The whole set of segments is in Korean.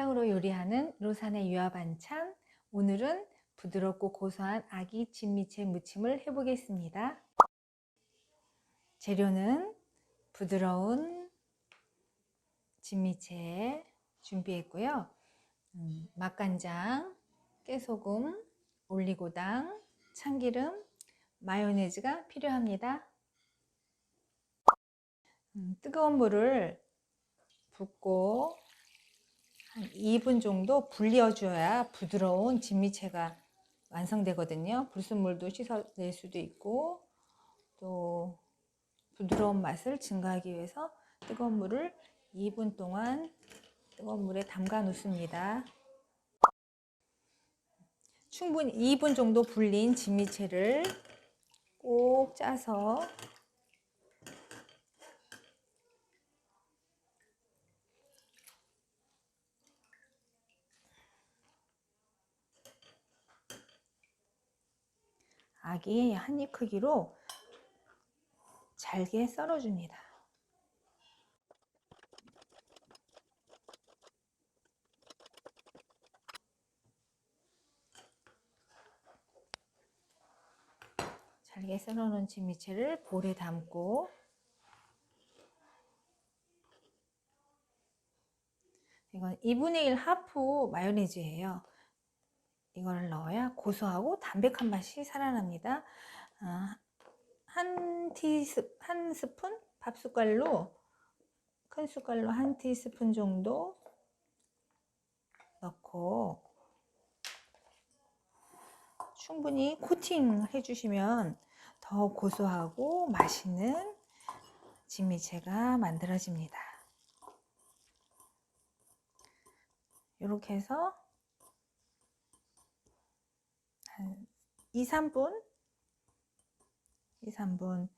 사랑으로 요리하는 로산의 유아 반찬. 오늘은 부드럽고 고소한 아기 진미채 무침을 해보겠습니다. 재료는 부드러운 진미채 준비했고요. 음, 맛간장, 깨소금, 올리고당, 참기름, 마요네즈가 필요합니다. 음, 뜨거운 물을 붓고 한 2분 정도 불려줘야 부드러운 진미채가 완성되거든요. 불순물도 씻어낼 수도 있고 또 부드러운 맛을 증가하기 위해서 뜨거운 물을 2분 동안 뜨거운 물에 담가 놓습니다. 충분히 2분 정도 불린 진미채를 꼭 짜서 아기 한입 크기로 잘게 썰어줍니다. 잘게 썰어놓은 진미채를 볼에 담고 이건 2분의 1 하프 마요네즈예요. 이걸 넣어야 고소하고 담백한 맛이 살아납니다. 아, 한 티스 한 스푼 밥 숟갈로 큰 숟갈로 한 티스푼 정도 넣고 충분히 코팅 해주시면 더 고소하고 맛있는 진미채가 만들어집니다. 이렇게 해서 한 2, 3분 2, 3분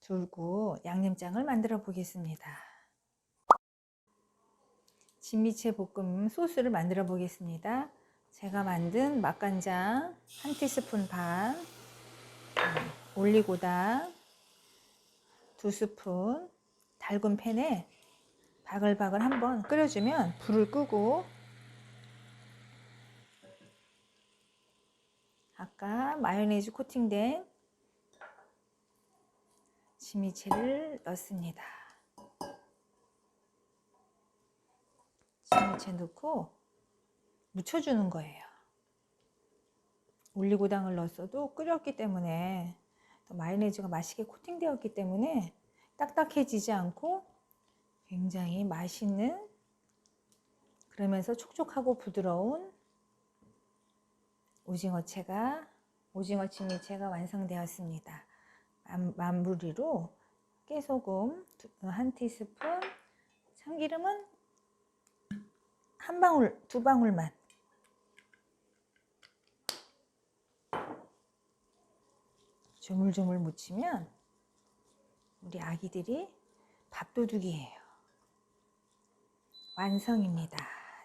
두고 양념장을 만들어 보겠습니다. 진미채 볶음 소스를 만들어 보겠습니다. 제가 만든 맛간장 한 티스푼 반, 올리고당 두 스푼, 달군 팬에 바글바글 한번 끓여주면 불을 끄고 아까 마요네즈 코팅된 진미채를 넣습니다. 진미채 넣고 묻혀주는 거예요. 올리고당을 넣었어도 끓였기 때문에 또 마요네즈가 맛있게 코팅되었기 때문에 딱딱해지지 않고 굉장히 맛있는 그러면서 촉촉하고 부드러운 오징어채가 오징어 진미채가 완성되었습니다. 마무리로 깨소금 한 티스푼, 참기름은 한 방울, 두 방울만. 조물조물 묻히면 우리 아기들이 밥도둑이에요. 완성입니다.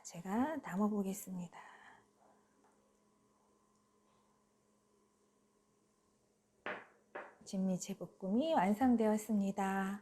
제가 담아 보겠습니다. 진미채 볶음이 완성되었습니다.